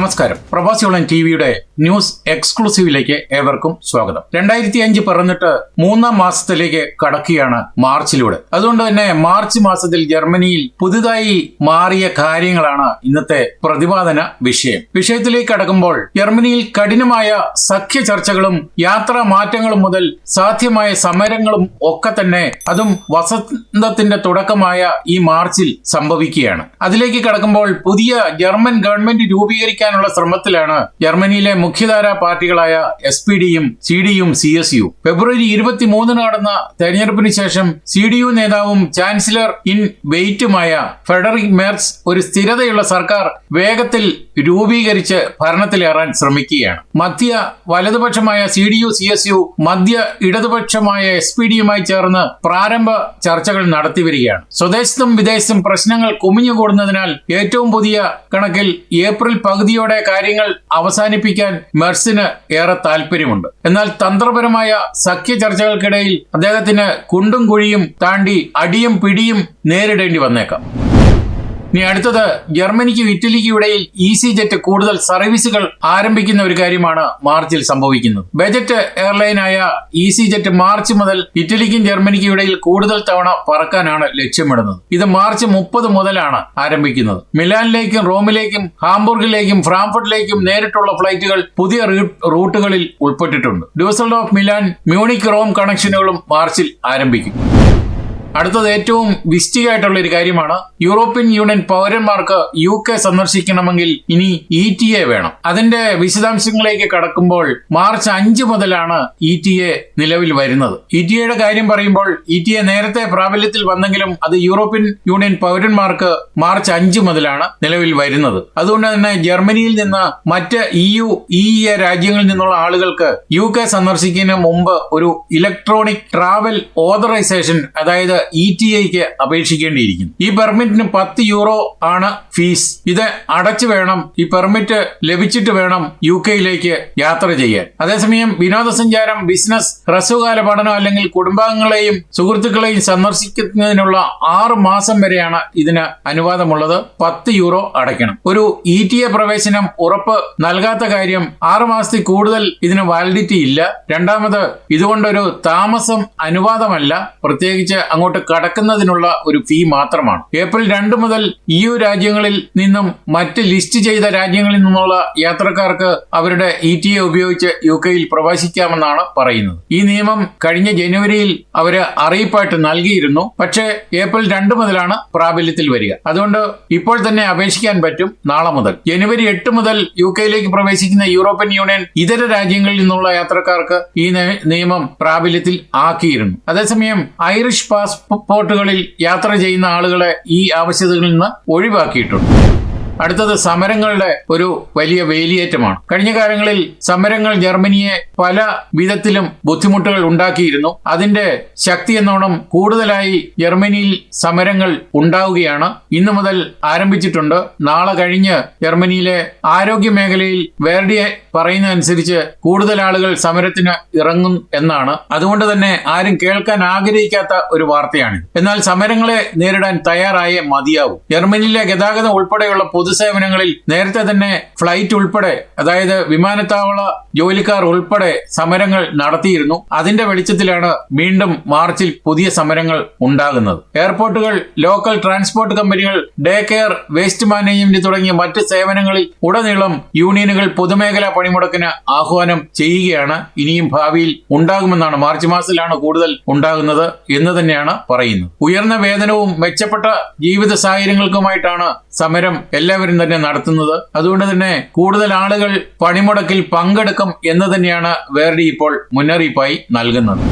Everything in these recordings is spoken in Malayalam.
നമസ്കാരം. പ്രവാസിയോളം ടി വിയുടെ ന്യൂസ് എക്സ്ക്ലൂസീവിലേക്ക് ഏവർക്കും സ്വാഗതം. രണ്ടായിരത്തി അഞ്ച് പറഞ്ഞിട്ട് മൂന്നാം മാസത്തിലേക്ക് കടക്കുകയാണ് മാർച്ചിലൂടെ. അതുകൊണ്ട് തന്നെ മാർച്ച് മാസത്തിൽ ജർമ്മനിയിൽ പുതുതായി മാറിയ കാര്യങ്ങളാണ് ഇന്നത്തെ പ്രതിപാദന വിഷയം. വിഷയത്തിലേക്ക് കടക്കുമ്പോൾ ജർമ്മനിയിൽ കഠിനമായ സഖ്യ ചർച്ചകളും യാത്രാ മാറ്റങ്ങളും മുതൽ സാധ്യമായ സമരങ്ങളും ഒക്കെ തന്നെ അതും വസന്തത്തിന്റെ തുടക്കമായ ഈ മാർച്ചിൽ സംഭവിക്കുകയാണ്. അതിലേക്ക് കടക്കുമ്പോൾ പുതിയ ജർമ്മൻ ഗവൺമെന്റ് രൂപീകരിക്കാനുള്ള ശ്രമത്തിലാണ് ജർമ്മനിയിലെ മുഖ്യധാര പാർട്ടികളായ എസ് പി ഡിയും സി ഡിയും സി എസ് യു ഫെബ്രുവരി ഇരുപത്തിമൂന്നിന് നടന്ന തെരഞ്ഞെടുപ്പിന് ശേഷം സി ഡി യു നേതാവും ചാൻസലർ ഇൻ വെയിറ്റുമായ ഫെഡറിക് മേർസ് ഒരു സ്ഥിരതയുള്ള സർക്കാർ വേഗത്തിൽ രൂപീകരിച്ച് ഭരണത്തിലേറാൻ ശ്രമിക്കുകയാണ്. മധ്യ വലതുപക്ഷമായ C D U C S U മധ്യ ഇടതുപക്ഷമായ എസ് പി ഡിയുമായി ചേർന്ന് പ്രാരംഭ ചർച്ചകൾ നടത്തിവരികയാണ് സ്വദേശത്തും വിദേശത്തും പ്രശ്നങ്ങൾ കുമിഞ്ഞുകൂടുന്നതിനാൽ ഏറ്റവും പുതിയ കണക്കിൽ ഏപ്രിൽ പകുതിയോടെ കാര്യങ്ങൾ അവസാനിപ്പിക്കാൻ മെർസിന് ഏറെ താല്പര്യമുണ്ട്. എന്നാൽ തന്ത്രപരമായ സഖ്യ ചർച്ചകൾക്കിടയിൽ അദ്ദേഹത്തിന് കുണ്ടും കുഴിയും താണ്ടി അടിയും പിടിയും നേരിടേണ്ടി വന്നേക്കാം. ഇനി അടുത്തത് ജർമ്മനിക്കും ഇറ്റലിക്കും ഇടയിൽ ഇസി ജെറ്റ് കൂടുതൽ സർവീസുകൾ ആരംഭിക്കുന്ന ഒരു കാര്യമാണ് മാർച്ചിൽ സംഭവിക്കുന്നത്. ബജറ്റ് എയർലൈനായ ഇസി ജെറ്റ് മാർച്ച് മുതൽ ഇറ്റലിക്കും ജർമ്മനിക്കും ഇടയിൽ കൂടുതൽ തവണ പറക്കാനാണ് ലക്ഷ്യമിടുന്നത്. ഇത് മാർച്ച് മുപ്പത് മുതലാണ് ആരംഭിക്കുന്നത്. മിലാനിലേക്കും റോമിലേക്കും ഹാംബൂർഗിലേക്കും ഫ്രാങ്ക്ഫർട്ടിലേക്കും നേരിട്ടുള്ള ഫ്ലൈറ്റുകൾ പുതിയ റൂട്ടുകളിൽ ഉൾപ്പെട്ടിട്ടുണ്ട്. ഡ്യൂസൽഡോഫ് മിലാൻ മ്യൂണിക് റോം കണക്ഷനുകളും മാർച്ചിൽ ആരംഭിക്കും. അടുത്തത് ഏറ്റവും വിസ്റ്റികായിട്ടുള്ള ഒരു കാര്യമാണ്. യൂറോപ്യൻ യൂണിയൻ പൗരന്മാർക്ക് യു കെ സന്ദർശിക്കണമെങ്കിൽ ഇനി ഇ ടി എ വേണം. അതിന്റെ വിശദാംശങ്ങളിലേക്ക് കടക്കുമ്പോൾ മാർച്ച് അഞ്ച് മുതലാണ് ഇ ടി എ നിലവിൽ വരുന്നത്. ഇ ടി എയുടെ കാര്യം പറയുമ്പോൾ ഇ ടി എ നേരത്തെ പ്രാബല്യത്തിൽ വന്നെങ്കിലും അത് യൂറോപ്യൻ യൂണിയൻ പൗരന്മാർക്ക് മാർച്ച് അഞ്ച് മുതലാണ് നിലവിൽ വരുന്നത്. അതുകൊണ്ട് തന്നെ ജർമ്മനിയിൽ നിന്ന് മറ്റ് ഇ യു ഇ എ രാജ്യങ്ങളിൽ നിന്നുള്ള ആളുകൾക്ക് യു കെ സന്ദർശിക്കുന്നതിന് മുമ്പ് ഒരു ഇലക്ട്രോണിക് ട്രാവൽ ഓതറൈസേഷൻ അതായത് ഇ ടി ഐക്ക് അപേക്ഷിക്കേണ്ടിയിരിക്കുന്നു. ഈ പെർമിറ്റിന് പത്ത് യൂറോ ആണ് ഫീസ്. ഇത് അടച്ചു വേണം ഈ പെർമിറ്റ് ലഭിച്ചിട്ട് വേണം യു കെയിലേക്ക് യാത്ര ചെയ്യാൻ. അതേസമയം വിനോദസഞ്ചാരം ബിസിനസ് ഹ്രസ്വകാല പഠനം അല്ലെങ്കിൽ കുടുംബാംഗങ്ങളെയും സുഹൃത്തുക്കളെയും സന്ദർശിക്കുന്നതിനുള്ള ആറ് മാസം വരെയാണ് ഇതിന് അനുവാദമുള്ളത്. പത്ത് യൂറോ അടയ്ക്കണം. ഒരു ഇ ടി എ പ്രവേശനം ഉറപ്പ് നൽകാത്ത കാര്യം ആറ് മാസത്തിൽ കൂടുതൽ ഇതിന് വാലിഡിറ്റി ഇല്ല. രണ്ടാമത് ഇതുകൊണ്ടൊരു താമസം അനുവാദമല്ല. പ്രത്യേകിച്ച് അങ്ങോട്ട് കടക്കുന്നതിനുള്ള ഒരു ഫീ മാത്രമാണ്. ഏപ്രിൽ രണ്ട് മുതൽ ഇ യു രാജ്യങ്ങളിൽ നിന്നും മറ്റ് ലിസ്റ്റ് ചെയ്ത രാജ്യങ്ങളിൽ നിന്നുള്ള യാത്രക്കാർക്ക് അവരുടെ ഇ ടി എ ഉപയോഗിച്ച് യു കെയിൽ പ്രവേശിക്കാമെന്നാണ് പറയുന്നത്. ഈ നിയമം കഴിഞ്ഞ ജനുവരിയിൽ അവർ അറിയിപ്പായിട്ട് നൽകിയിരുന്നു. പക്ഷേ ഏപ്രിൽ രണ്ട് മുതലാണ് പ്രാബല്യത്തിൽ വരിക. അതുകൊണ്ട് ഇപ്പോൾ തന്നെ അപേക്ഷിക്കാൻ പറ്റും നാളെ മുതൽ. ജനുവരി എട്ട് മുതൽ യു കെയിലേക്ക് പ്രവേശിക്കുന്ന യൂറോപ്യൻ യൂണിയൻ ഇതര രാജ്യങ്ങളിൽ നിന്നുള്ള യാത്രക്കാർക്ക് ഈ നിയമം പ്രാബല്യത്തിൽ ആക്കിയിരുന്നു. അതേസമയം ഐറിഷ് പാസ്പോർട്ടുകളിൽ യാത്ര ചെയ്യുന്ന ആളുകളെ ഈ ആവശ്യതകളിൽ നിന്ന് ഒഴിവാക്കിയിട്ടുണ്ട്. അടുത്തത് സമരങ്ങളുടെ ഒരു വലിയ വേലിയേറ്റമാണ്. കഴിഞ്ഞ കാലങ്ങളിൽ സമരങ്ങൾ ജർമ്മനിയെ പല വിധത്തിലും ബുദ്ധിമുട്ടുകൾ ഉണ്ടാക്കിയിരുന്നു. അതിന്റെ ശക്തി എന്നോണം കൂടുതലായി ജർമ്മനിയിൽ സമരങ്ങൾ ഉണ്ടാവുകയാണ്. ഇന്നു മുതൽ ആരംഭിച്ചിട്ടുണ്ട്. നാളെ കഴിഞ്ഞ് ജർമ്മനിയിലെ ആരോഗ്യ മേഖലയിൽ വേർഡിയെ പറയുന്നതനുസരിച്ച് കൂടുതൽ ആളുകൾ സമരത്തിന് ഇറങ്ങും എന്നാണ്. അതുകൊണ്ട് തന്നെ ആരും കേൾക്കാൻ ആഗ്രഹിക്കാത്ത ഒരു വാർത്തയാണ് എന്നാൽ സമരങ്ങളെ നേരിടാൻ തയ്യാറായേ മതിയാവും. ജർമ്മനിയിലെ ഗതാഗതം ഉൾപ്പെടെയുള്ള പൊതുസേവനങ്ങളിൽ നേരത്തെ തന്നെ ഫ്ലൈറ്റ് ഉൾപ്പെടെ അതായത് വിമാനത്താവള ജോലിക്കാർ ഉൾപ്പെടെ സമരങ്ങൾ നടത്തിയിരുന്നു. അതിന്റെ വെളിച്ചത്തിലാണ് വീണ്ടും മാർച്ചിൽ പുതിയ സമരങ്ങൾ ഉണ്ടാകുന്നത്. എയർപോർട്ടുകൾ ലോക്കൽ ട്രാൻസ്പോർട്ട് കമ്പനികൾ ഡേ കെയർ വേസ്റ്റ് മാനേജ്മെന്റ് തുടങ്ങിയ മറ്റ് സേവനങ്ങളിൽ ഉടനീളം യൂണിയനുകൾ പൊതുമേഖലാ പണിമുടക്കിന് ആഹ്വാനം ചെയ്യുകയാണ്. ഇനിയും ഭാവിയിൽ ഉണ്ടാകുമെന്നാണ് മാർച്ച് മാസത്തിലാണ് കൂടുതൽ ഉണ്ടാകുന്നത് എന്ന് തന്നെയാണ് പറയുന്നത്. ഉയർന്ന വേതനവും മെച്ചപ്പെട്ട ജീവിത സാഹചര്യങ്ങൾക്കുമായിട്ടാണ് സമരം എല്ലാവരും തന്നെ നടത്തുന്നത്. അതുകൊണ്ട് തന്നെ കൂടുതൽ ആളുകൾ പണിമുടക്കിൽ പങ്കെടുക്കും എന്ന് തന്നെയാണ് വേർഡി ഇപ്പോൾ മുന്നറിയിപ്പായി നൽകുന്നത്.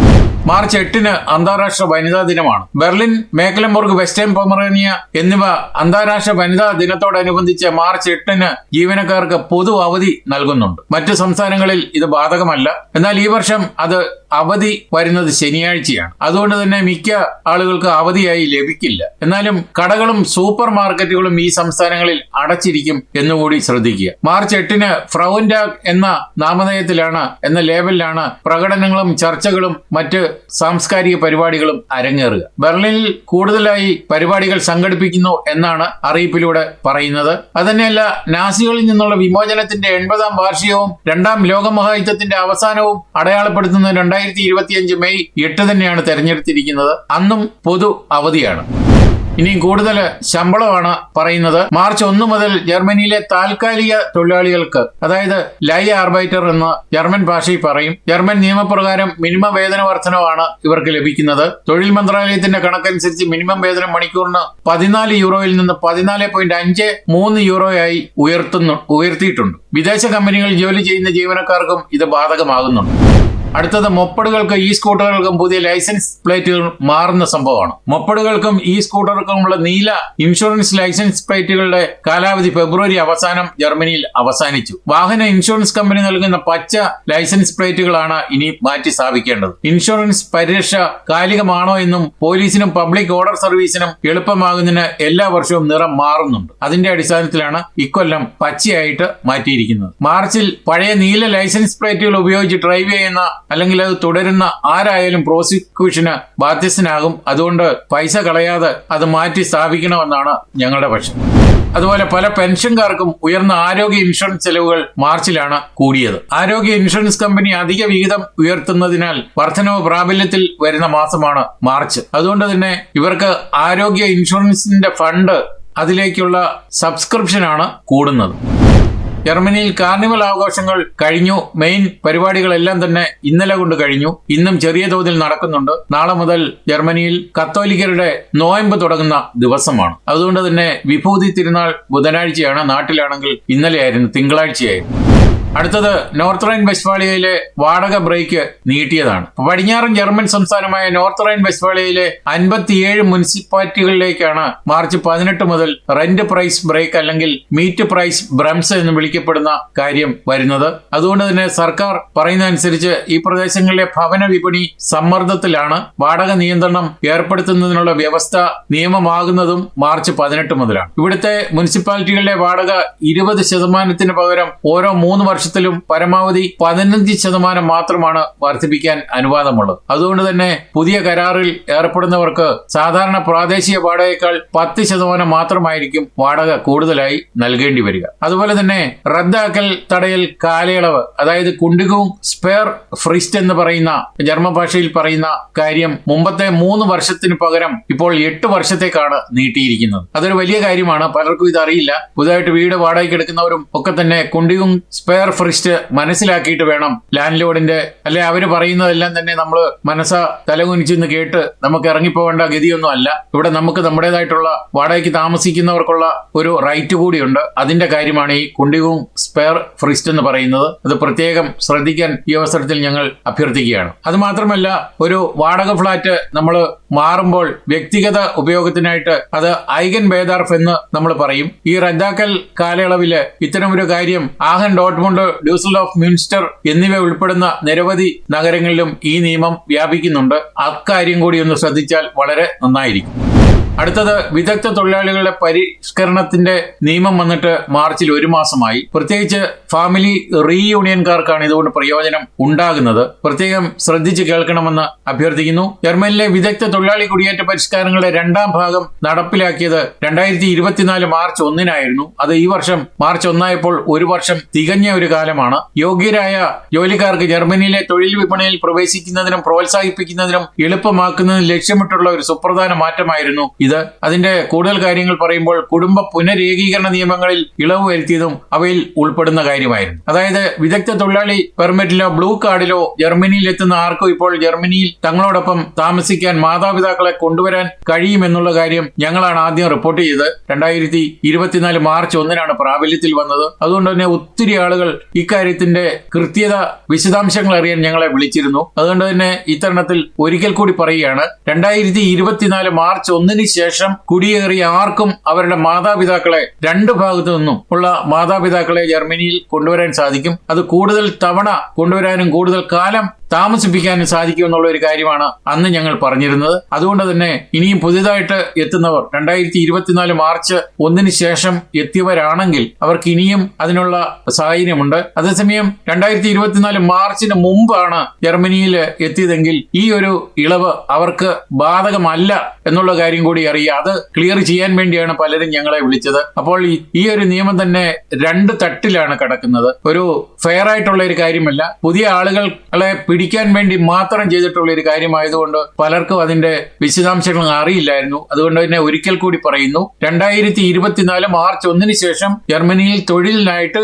മാർച്ച് എട്ടിന് അന്താരാഷ്ട്ര വനിതാ ദിനമാണ്. ബെർലിൻ മേക്കലംബർഗ് വെസ്റ്റേൺ പൊമറേനിയ എന്നിവ അന്താരാഷ്ട്ര വനിതാ ദിനത്തോടനുബന്ധിച്ച് മാർച്ച് എട്ടിന് ജീവനക്കാർക്ക് പൊതു അവധി നൽകുന്നുണ്ട്. മറ്റു സംസ്ഥാനങ്ങളിൽ ഇത് ബാധകമല്ല. എന്നാൽ ഈ വർഷം അത് അവധി വരുന്നത് ശനിയാഴ്ചയാണ്. അതുകൊണ്ട് തന്നെ മിക്ക ആളുകൾക്ക് അവധിയായി ലഭിക്കില്ല. എന്നാലും കടകളും സൂപ്പർ മാർക്കറ്റുകളും ഈ സംസ്ഥാനങ്ങളിൽ അടച്ചിരിക്കും എന്നുകൂടി ശ്രദ്ധിക്കുക. മാർച്ച് എട്ടിന് ഫ്രൗൻഡാഗ് എന്ന നാമധേയത്തിലാണ് എന്ന ലേബലിലാണ് പ്രകടനങ്ങളും ചർച്ചകളും മറ്റ് സാംസ്കാരിക പരിപാടികളും അരങ്ങേറുക. ബെർലിനിൽ കൂടുതലായി പരിപാടികൾ സംഘടിപ്പിക്കുന്നു എന്നാണ് അറിയിപ്പിലൂടെ പറയുന്നത്. അതന്നെയല്ല നാസികളിൽ നിന്നുള്ള വിമോചനത്തിന്റെ എൺപതാം വാർഷികവും രണ്ടാം ലോകമഹായുദ്ധത്തിന്റെ അവസാനവും അടയാളപ്പെടുത്തുന്ന രണ്ടായിരത്തി മെയ് എട്ട് തന്നെയാണ് തെരഞ്ഞെടുത്തിരിക്കുന്നത്. അന്നും പൊതു അവധിയാണ്. ഇനിയും കൂടുതൽ ശമ്പളമാണ് പറയുന്നത്. മാർച്ച് ഒന്ന് മുതൽ ജർമ്മനിയിലെ താൽക്കാലിക തൊഴിലാളികൾക്ക് അതായത് ലൈ ആർബൈറ്റർ എന്ന് ജർമ്മൻ ഭാഷയിൽ പറയും ജർമ്മൻ നിയമപ്രകാരം മിനിമം വേതന വർധനവാണ് ഇവർക്ക് ലഭിക്കുന്നത്. തൊഴിൽ മന്ത്രാലയത്തിന്റെ കണക്കനുസരിച്ച് മിനിമം വേതനം മണിക്കൂറിന് പതിനാല് യൂറോയിൽ നിന്ന് പതിനാല് പോയിന്റ് അഞ്ച് മൂന്ന് യൂറോയായി ഉയർത്തുന്നു ഉയർത്തിയിട്ടുണ്ട്. വിദേശ കമ്പനികളിൽ ജോലി ചെയ്യുന്ന ജീവനക്കാർക്കും ഇത് ബാധകമാകുന്നുണ്ട്. അടുത്തത് മൊപ്പടുകൾക്കും ഈ സ്കൂട്ടറുകൾക്കും പുതിയ ലൈസൻസ് പ്ലേറ്റുകൾ മാറുന്ന സംഭവമാണ്. മൊപ്പടുകൾക്കും ഈ സ്കൂട്ടറുകൾക്കുമുള്ള നീല ഇൻഷുറൻസ് ലൈസൻസ് പ്ലേറ്റുകളുടെ കാലാവധി ഫെബ്രുവരി അവസാനം ജർമ്മനിയിൽ അവസാനിച്ചു. വാഹന ഇൻഷുറൻസ് കമ്പനി നൽകുന്ന പച്ച ലൈസൻസ് പ്ലേറ്റുകളാണ് ഇനി മാറ്റി സ്ഥാപിക്കേണ്ടത്. ഇൻഷുറൻസ് പരിരക്ഷ കാലികമാണോ എന്നും പോലീസിനും പബ്ലിക് ഓർഡർ സർവീസിനും എളുപ്പമാകുന്നതിന് എല്ലാ വർഷവും നിറം മാറുന്നുണ്ട്. അതിന്റെ അടിസ്ഥാനത്തിലാണ് ഇക്കൊല്ലം പച്ചയായിട്ട് മാറ്റിയിരിക്കുന്നത്. മാർച്ചിൽ പഴയ നീല ലൈസൻസ് പ്ലേറ്റുകൾ ഉപയോഗിച്ച് ഡ്രൈവ് ചെയ്യുന്ന അല്ലെങ്കിൽ അത് തുടരുന്ന ആരായാലും പ്രോസിക്യൂഷന് ബാധ്യസ്ഥനാകും. അതുകൊണ്ട് പൈസ കളയാതെ അത് മാറ്റി സ്ഥാപിക്കണമെന്നാണ് ഞങ്ങളുടെ പക്ഷം. അതുപോലെ പല പെൻഷൻകാർക്കും ഉയർന്ന ആരോഗ്യ ഇൻഷുറൻസ് ചെലവുകൾ മാർച്ചിലാണ് കൂടിയത്. ആരോഗ്യ ഇൻഷുറൻസ് കമ്പനി അധിക വിഹിതം ഉയർത്തുന്നതിനാൽ വർധനവ് പ്രാബല്യത്തിൽ വരുന്ന മാസമാണ് മാർച്ച്. അതുകൊണ്ട് തന്നെ ഇവർക്ക് ആരോഗ്യ ഇൻഷുറൻസിന്റെ ഫണ്ട് അതിലേക്കുള്ള സബ്സ്ക്രിപ്ഷനാണ് കൂടുന്നത്. ജർമ്മനിയിൽ കാർണിവൽ ആഘോഷങ്ങൾ കഴിഞ്ഞു. മെയിൻ പരിപാടികളെല്ലാം തന്നെ ഇന്നലെ കൊണ്ട് കഴിഞ്ഞു. ഇന്നും ചെറിയ തോതിൽ നടക്കുന്നുണ്ട്. നാളെ മുതൽ ജർമ്മനിയിൽ കത്തോലിക്കരുടെ നോയമ്പ് തുടങ്ങുന്ന ദിവസമാണ്. അതുകൊണ്ട് തന്നെ വിഭൂതി തിരുനാൾ ബുധനാഴ്ചയാണ്. നാട്ടിലാണെങ്കിൽ ഇന്നലെയായിരുന്നു തിങ്കളാഴ്ചയായിരുന്നു. അടുത്തത് നോർത്ത് റൈൻ വെസ്റ്റ്ഫാളിയയിലെ വാടക ബ്രേക്ക് നീട്ടിയതാണ്. പടിഞ്ഞാറൻ ജർമ്മൻ സംസ്ഥാനമായ നോർത്ത് റൈൻ വെസ്റ്റ്ഫാളിയയിലെ അൻപത്തിയേഴ് മുനിസിപ്പാലിറ്റികളിലേക്കാണ് മാർച്ച് പതിനെട്ട് മുതൽ റെന്റ് പ്രൈസ് ബ്രേക്ക് അല്ലെങ്കിൽ മീറ്റ് പ്രൈസ് ബ്രംസ് എന്ന് വിളിക്കപ്പെടുന്ന കാര്യം വരുന്നത്. അതുകൊണ്ട് തന്നെ സർക്കാർ പറയുന്നതനുസരിച്ച് ഈ പ്രദേശങ്ങളിലെ ഭവന വിപണി സമ്മർദ്ദത്തിലാണ് വാടക നിയന്ത്രണം ഏർപ്പെടുത്തുന്നതിനുള്ള വ്യവസ്ഥ നിയമമാകുന്നതും മാർച്ച് പതിനെട്ട് മുതലാണ്. ഇവിടുത്തെ മുനിസിപ്പാലിറ്റികളുടെ വാടക ഇരുപത് ശതമാനത്തിന് പകരം ഓരോ മൂന്ന് വർഷത്തിലും പരമാവധി പതിനഞ്ച് ശതമാനം മാത്രമാണ് വർദ്ധിപ്പിക്കാൻ അനുവാദമുള്ളത്. അതുകൊണ്ട് തന്നെ പുതിയ കരാറിൽ ഏർപ്പെടുന്നവർക്ക് സാധാരണ പ്രാദേശിക വാടകയേക്കാൾ പത്ത് ശതമാനം മാത്രമായിരിക്കും വാടക കൂടുതലായി നൽകേണ്ടി വരിക. അതുപോലെ തന്നെ റദ്ദാക്കൽ തടയൽ കാലയളവ് അതായത് കുണ്ടികവും സ്പെയർ ഫ്രിസ്റ്റ് എന്ന് പറയുന്ന ജർമ്മൻ ഭാഷയിൽ പറയുന്ന കാര്യം മുമ്പത്തെ മൂന്ന് വർഷത്തിന് പകരം ഇപ്പോൾ എട്ട് വർഷത്തേക്കാണ് നീട്ടിയിരിക്കുന്നത്. അതൊരു വലിയ കാര്യമാണ്. പലർക്കും ഇത് അറിയില്ല. പുതുതായിട്ട് വീട് വാടകയ്ക്ക് എടുക്കുന്നവരും ഒക്കെ തന്നെ കുണ്ടിയും സ്പെയർ ഫ്രിസ്റ്റ് മനസ്സിലാക്കിയിട്ട് വേണം ലാൻഡ് ലോഡിന്റെ അല്ലെ അവർ പറയുന്നതെല്ലാം തന്നെ നമ്മൾ മനസ്സ തലകുനിച്ചെന്ന് കേട്ട് നമുക്ക് ഇറങ്ങിപ്പോകേണ്ട ഗതിയൊന്നും അല്ല. ഇവിടെ നമുക്ക് നമ്മുടേതായിട്ടുള്ള വാടകയ്ക്ക് താമസിക്കുന്നവർക്കുള്ള ഒരു റൈറ്റ് കൂടിയുണ്ട്. അതിന്റെ കാര്യമാണ് ഈ കുണ്ടികവും സ്പെയർ ഫ്രിസ്റ്റ് എന്ന് പറയുന്നത്. അത് പ്രത്യേകം ശ്രദ്ധിക്കാൻ ഈ അവസരത്തിൽ ഞങ്ങൾ അഭ്യർത്ഥിക്കുകയാണ്. അത് മാത്രമല്ല ഒരു വാടക ഫ്ളാറ്റ് നമ്മൾ മാറുമ്പോൾ വ്യക്തിഗത ഉപയോഗത്തിനായിട്ട് അത് ഐഗൻ ബേദാർഫ് എന്ന് നമ്മൾ പറയും. ഈ റദ്ദാക്കൽ കാലയളവിൽ ഒരു കാര്യം Aachen Dortmund Dusseldorf Munster എന്നിവ ഉൾപ്പെടുന്ന നിരവധി നഗരങ്ങളിലും ഈ നിയമം വ്യാപിക്കുന്നുണ്ട്. അക്കാര്യം കൂടി ഒന്ന് ശ്രദ്ധിച്ചാൽ വളരെ നന്നായിരിക്കും. അടുത്തത് വിദഗ്ധ തൊഴിലാളികളുടെ പരിഷ്കരണത്തിന്റെ നിയമം വന്നിട്ട് മാർച്ചിൽ ഒരു മാസമായി. പ്രത്യേകിച്ച് ഫാമിലി റീയൂണിയൻകാർക്കാണ് ഇതുകൊണ്ട് പ്രയോജനം ഉണ്ടാകുന്നത്. പ്രത്യേകം ശ്രദ്ധിച്ച് കേൾക്കണമെന്ന് അഭ്യർത്ഥിക്കുന്നു. ജർമ്മനിലെ വിദഗ്ധ തൊഴിലാളി കുടിയേറ്റ പരിഷ്കാരങ്ങളുടെ രണ്ടാം ഭാഗം നടപ്പിലാക്കിയത് രണ്ടായിരത്തി ഇരുപത്തിനാല് മാർച്ച് ഒന്നിനായിരുന്നു. അത് ഈ വർഷം മാർച്ച് ഒന്നായപ്പോൾ ഒരു വർഷം തികഞ്ഞ ഒരു കാലമാണ്. യോഗ്യരായ ജോലിക്കാർക്ക് ജർമ്മനിയിലെ തൊഴിൽ വിപണിയിൽ പ്രവേശിക്കുന്നതിനും പ്രോത്സാഹിപ്പിക്കുന്നതിനും എളുപ്പമാക്കുന്നതിനും ലക്ഷ്യമിട്ടുള്ള ഒരു സുപ്രധാന മാറ്റമായിരുന്നു ഇത് അതിന്റെ കൂടുതൽ കാര്യങ്ങൾ പറയുമ്പോൾ കുടുംബ പുനരേകീകരണ നിയമങ്ങളിൽ ഇളവ് വരുത്തിയതും അവയിൽ ഉൾപ്പെടുന്ന കാര്യമായിരുന്നു. അതായത് വിദഗ്ധ തൊഴിലാളി പെർമിറ്റിലോ ബ്ലൂ കാർഡിലോ ജർമ്മനിയിൽ എത്തുന്ന ആർക്കും ഇപ്പോൾ ജർമ്മനിയിൽ തങ്ങളോടൊപ്പം താമസിക്കാൻ മാതാപിതാക്കളെ കൊണ്ടുവരാൻ കഴിയുമെന്നുള്ള കാര്യം ഞങ്ങളാണ് ആദ്യം റിപ്പോർട്ട് ചെയ്തത്. രണ്ടായിരത്തി ഇരുപത്തിനാല് മാർച്ച് ഒന്നിനാണ് പ്രാബല്യത്തിൽ വന്നത്. അതുകൊണ്ട് തന്നെ ഒത്തിരി ആളുകൾ ഇക്കാര്യത്തിന്റെ കൃത്യത വിശദാംശങ്ങൾ അറിയാൻ ഞങ്ങളെ വിളിച്ചിരുന്നു. അതുകൊണ്ട് തന്നെ ഇത്തരണത്തിൽ ഒരിക്കൽ കൂടി പറയുകയാണ്. രണ്ടായിരത്തി ഇരുപത്തിനാല് മാർച്ച് ഒന്നിന് ശേഷം കുടിയേറിയ ആർക്കും അവരുടെ മാതാപിതാക്കളെ രണ്ട് ഭാഗത്തു നിന്നും ഉള്ള മാതാപിതാക്കളെ ജർമ്മനിയിൽ കൊണ്ടുവരാൻ സാധിക്കും. അത് കൂടുതൽ തവണ കൊണ്ടുവരാനും കൂടുതൽ കാലം താമസിപ്പിക്കാനും സാധിക്കുമെന്നുള്ള ഒരു കാര്യമാണ് അന്ന് ഞങ്ങൾ പറഞ്ഞിരുന്നത്. അതുകൊണ്ട് തന്നെ ഇനിയും പുതിയതായിട്ട് എത്തുന്നവർ രണ്ടായിരത്തി ഇരുപത്തിനാല് മാർച്ച് ഒന്നിന് ശേഷം എത്തിയവരാണെങ്കിൽ അവർക്ക് ഇനിയും അതിനുള്ള സാഹചര്യമുണ്ട്. അതേസമയം രണ്ടായിരത്തി ഇരുപത്തിനാല് മാർച്ചിന് മുമ്പാണ് ജർമ്മനിയിൽ എത്തിയതെങ്കിൽ ഈ ഒരു ഇളവ് അവർക്ക് ബാധകമല്ല എന്നുള്ള കാര്യം കൂടി അറിയുക. അത് ക്ലിയർ ചെയ്യാൻ വേണ്ടിയാണ് പലരും ഞങ്ങളെ വിളിച്ചത്. അപ്പോൾ ഈ ഒരു നിയമം തന്നെ രണ്ട് തട്ടിലാണ് കിടക്കുന്നത്. ഒരു ഫെയർ ആയിട്ടുള്ള ഒരു കാര്യമല്ല. പുതിയ ആളുകളെ പിടിക്കാൻ വേണ്ടി മാത്രം ചെയ്തിട്ടുള്ള ഒരു കാര്യമായതുകൊണ്ട് പലർക്കും അതിന്റെ വിശദാംശങ്ങൾ അറിയില്ലായിരുന്നു. അതുകൊണ്ട് തന്നെ ഒരിക്കൽ കൂടി പറയുന്നു രണ്ടായിരത്തി ഇരുപത്തിനാല് മാർച്ച് ഒന്നിന് ശേഷം ജർമ്മനിയിൽ തൊഴിലിനായിട്ട്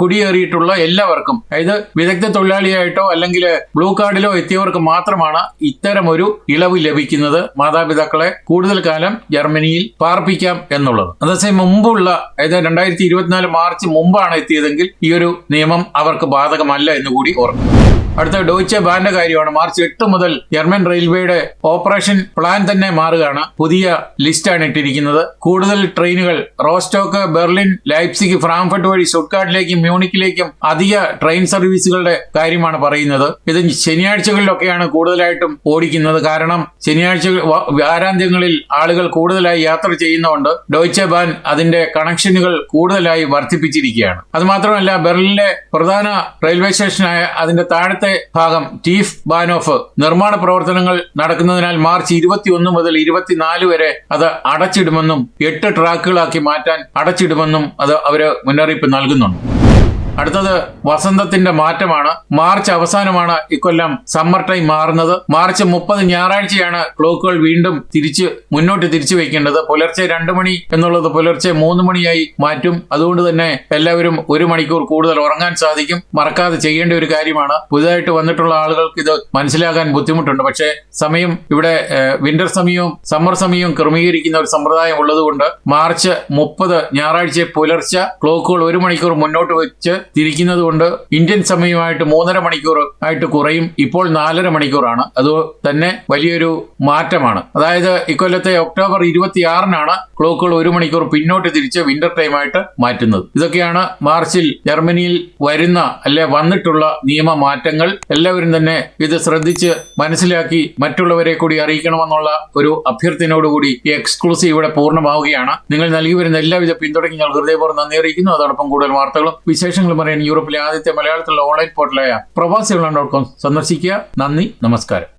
കുടിയേറിയിട്ടുള്ള എല്ലാവർക്കും അതായത് വിദഗ്ധ തൊഴിലാളിയായിട്ടോ അല്ലെങ്കിൽ ബ്ലൂ കാർഡിലോ എത്തിയവർക്ക് മാത്രമാണ് ഇത്തരം ഒരു ഇളവ് ലഭിക്കുന്നത്. മാതാപിതാക്കളെ കൂടുതൽ കാലം ജർമ്മനിയിൽ പാർപ്പിക്കാം എന്നുള്ളത്. അതേസമയം മുമ്പുള്ള അതായത് രണ്ടായിരത്തി ഇരുപത്തിനാല് മാർച്ച് മുമ്പാണ് എത്തിയതെങ്കിൽ ഈ ഒരു നിയമം അവർക്ക് ബാധകമല്ല എന്ന് കൂടി ഓർക്കും അടുത്ത ഡോയ്ച്ചെ ബാന്റെ കാര്യമാണ്. മാർച്ച് എട്ട് മുതൽ ജർമ്മൻ റെയിൽവേയുടെ ഓപ്പറേഷൻ പ്ലാൻ തന്നെ മാറുകയാണ്. പുതിയ ലിസ്റ്റാണ് ഇട്ടിരിക്കുന്നത്. കൂടുതൽ ട്രെയിനുകൾ റോസ്റ്റോക്ക് ബെർലിൻ ലൈപ്സിക് ഫ്രാങ്ക്ഫർട്ട് വഴി ഷുട്ട്കാട്ടിലേക്കും മ്യൂണിക്കിലേക്കും അധിക ട്രെയിൻ സർവീസുകളുടെ കാര്യമാണ് പറയുന്നത്. ഇത് ശനിയാഴ്ചകളിലൊക്കെയാണ് കൂടുതലായിട്ടും ഓടിക്കുന്നത്. കാരണം ശനിയാഴ്ച വാരാന്ത്യങ്ങളിൽ ആളുകൾ കൂടുതലായി യാത്ര ചെയ്യുന്നതുകൊണ്ട് ഡോയ്ച്ചെ ബാൻ അതിന്റെ കണക്ഷനുകൾ കൂടുതലായി വർദ്ധിപ്പിച്ചിരിക്കുകയാണ്. അതുമാത്രമല്ല ബെർലിനിലെ പ്രധാന റെയിൽവേ സ്റ്റേഷനായ അതിന്റെ താഴത്തെ ഭാഗം ടീഫ് ബാനോഫ് നിർമ്മാണ പ്രവർത്തനങ്ങൾ നടക്കുന്നതിനാൽ മാർച്ച് ഇരുപത്തിയൊന്ന് മുതൽ ഇരുപത്തിനാല് വരെ അത് അടച്ചിടുമെന്നും എട്ട് ട്രാക്കുകളാക്കി മാറ്റാൻ അടച്ചിടുമെന്നും അത് അവർ മുന്നറിയിപ്പ് നൽകുന്നുണ്ട്. അടുത്തത് വസന്തത്തിന്റെ മാറ്റമാണ്. മാർച്ച് അവസാനമാണ് ഇക്കൊല്ലം സമ്മർ ടൈം മാറുന്നത്. മാർച്ച് മുപ്പത് ഞായറാഴ്ചയാണ് ക്ലോക്കുകൾ വീണ്ടും തിരിച്ച് മുന്നോട്ട് തിരിച്ചു വയ്ക്കേണ്ടത്. പുലർച്ചെ രണ്ട് മണി എന്നുള്ളത് പുലർച്ചെ മൂന്ന് മണിയായി മാറ്റും. അതുകൊണ്ട് തന്നെ എല്ലാവരും ഒരു മണിക്കൂർ കൂടുതൽ ഉറങ്ങാൻ സാധിക്കും. മറക്കാതെ ചെയ്യേണ്ട ഒരു കാര്യമാണ്. പുതുതായിട്ട് വന്നിട്ടുള്ള ആളുകൾക്ക് ഇത് മനസ്സിലാകാൻ ബുദ്ധിമുട്ടുണ്ട്. പക്ഷേ സമയം ഇവിടെ വിന്റർ സമയവും സമ്മർ സമയവും ക്രമീകരിക്കുന്ന ഒരു സമ്പ്രദായം ഉള്ളതുകൊണ്ട് മാർച്ച് മുപ്പത് ഞായറാഴ്ച പുലർച്ചെ ക്ലോക്കുകൾ ഒരു മണിക്കൂർ മുന്നോട്ട് വെച്ച് തിരിക്കുന്നത് കൊണ്ട് ഇന്ത്യൻ സമയമായിട്ട് മൂന്നര മണിക്കൂർ ആയിട്ട് കുറയും. ഇപ്പോൾ നാലര മണിക്കൂറാണ്. അത് തന്നെ വലിയൊരു മാറ്റമാണ്. അതായത് ഇക്കൊല്ലത്തെ ഒക്ടോബർ ഇരുപത്തിയാറിനാണ് ക്ലോക്കുകൾ ഒരു മണിക്കൂർ പിന്നോട്ട് തിരിച്ച് വിന്റർ ടൈമായിട്ട് മാറ്റുന്നത്. ഇതൊക്കെയാണ് മാർച്ചിൽ ജർമ്മനിയിൽ വരുന്ന അല്ലെ വന്നിട്ടുള്ള നിയമ മാറ്റങ്ങൾ. എല്ലാവരും തന്നെ ഇത് ശ്രദ്ധിച്ച് മനസ്സിലാക്കി മറ്റുള്ളവരെ കൂടി അറിയിക്കണമെന്നുള്ള ഒരു അഭ്യർത്ഥനയോടുകൂടി ഈ എക്സ്ക്ലൂസീവ് ഇവിടെ പൂർണമാവുകയാണ്. നിങ്ങൾ നൽകി വരുന്ന എല്ലാവിധ പിന്തുണയ്ക്ക് ഞങ്ങൾ ഹൃദയപൂർവം നന്ദി അറിയിക്കുന്നു. അതോടൊപ്പം കൂടുതൽ വാർത്തകളും വിശേഷങ്ങളും പറയാൻ യൂറോപ്പിലെ ആദ്യത്തെ മലയാളത്തിലുള്ള ഓൺലൈൻ പോർട്ടലായ പ്രവാസികളാണ് ഡോട്ട് കോം സന്ദർശിക്കുക. നന്ദി നമസ്കാരം.